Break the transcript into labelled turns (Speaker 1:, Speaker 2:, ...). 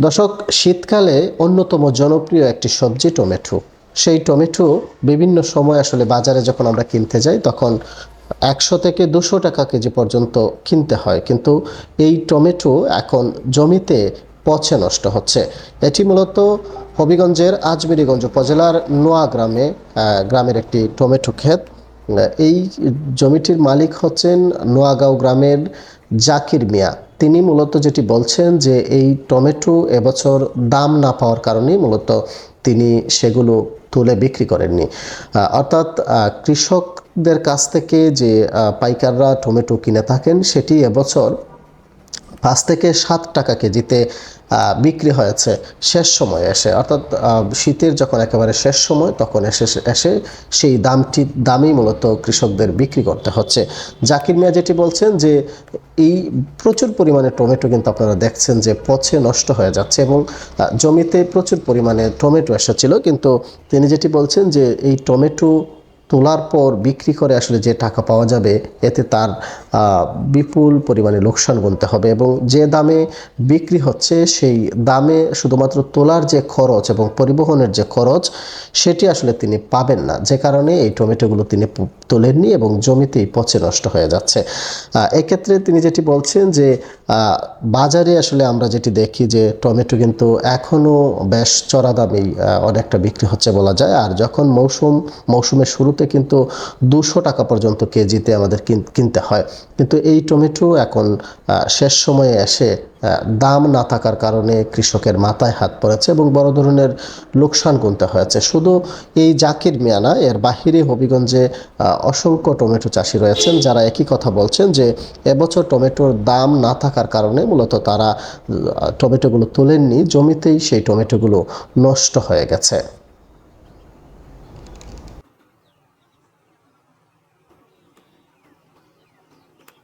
Speaker 1: দর্শক, শীতকালে অন্যতম জনপ্রিয় একটি সবজি টমেটো। সেই টমেটো বিভিন্ন সময় আসলে বাজারে যখন আমরা কিনতে যাই, তখন একশো থেকে দুশো টাকা কেজি পর্যন্ত কিনতে হয়। কিন্তু এই টমেটো এখন জমিতে পচে নষ্ট হচ্ছে। এটি মূলত হবিগঞ্জের আজমেরিগঞ্জ উপজেলার নোয়া গ্রামে গ্রামের একটি টমেটো ক্ষেত। এই জমিটির মালিক হচ্ছেন নোয়াগাঁও গ্রামের জাকির মিয়া। তিনি মূলত যেটি বলছেন যে এই টমেটো এবছর দাম না পাওয়ার কারণেই মূলত তিনি সেগুলো তুলে বিক্রি করেননি। অর্থাৎ কৃষকদের কাছ থেকে যে পাইকাররা টমেটো কিনে থাকেন, সেটি এবছর পাঁচ থেকে সাত টাকা কেজিতে বিক্রি হয়েছে শেষ সময় এসে। অর্থাৎ শীতের যখন একেবারে শেষ সময়, তখন এসে এসে সেই দামটি, দামই মূলত কৃষকদের বিক্রি করতে হচ্ছে। জাকির মিয়া যেটি বলছেন যে, এই প্রচুর পরিমাণে টমেটো কিন্তু আপনারা দেখছেন যে পচে নষ্ট হয়ে যাচ্ছে এবং জমিতে প্রচুর পরিমাণে টমেটো এসেছিল। কিন্তু তিনি যেটি বলছেন যে, এই টমেটো তোলার পর বিক্রি করে আসলে যে টাকা পাওয়া যাবে, এতে তার বিপুল পরিমাণে লোকসান গুনতে হবে এবং যে দামে বিক্রি হচ্ছে সেই দামে শুধুমাত্র তোলার যে খরচ এবং পরিবহনের যে খরচ, সেটি আসলে তিনি পাবেন না। যে কারণে এই টমেটোগুলো তিনি তোলেননি এবং জমিতেই পচে নষ্ট হয়ে যাচ্ছে। এক্ষেত্রে তিনি যেটি বলছেন যে বাজারে আসলে আমরা যেটি দেখি যে, টমেটো কিন্তু এখনও বেশ চড়া দামেই অনেকটা বিক্রি হচ্ছে বলা যায়। আর যখন মৌসুম, মৌসুমের শুরুতে কিন্তু দুশো টাকা পর্যন্ত কেজিতে আমাদের কিন- কিনতে হয়। কিন্তু এই টমেটো এখন শেষ সময়ে এসে দাম না থাকার কারণে কৃষকের মাথায় হাত পড়েছে এবং বড় ধরনের লোকসান গুনতে হয়েছে। শুধু এই জাকির মিয়ানা এর বাহিরে হবিগঞ্জে অসংখ্য টমেটো চাষি রয়েছেন যারা একই কথা বলছেন যে এবছর টমেটোর দাম না থাকার কারণে মূলত তারা টমেটোগুলো তোলেননি, জমিতেই সেই টমেটোগুলো নষ্ট হয়ে গেছে।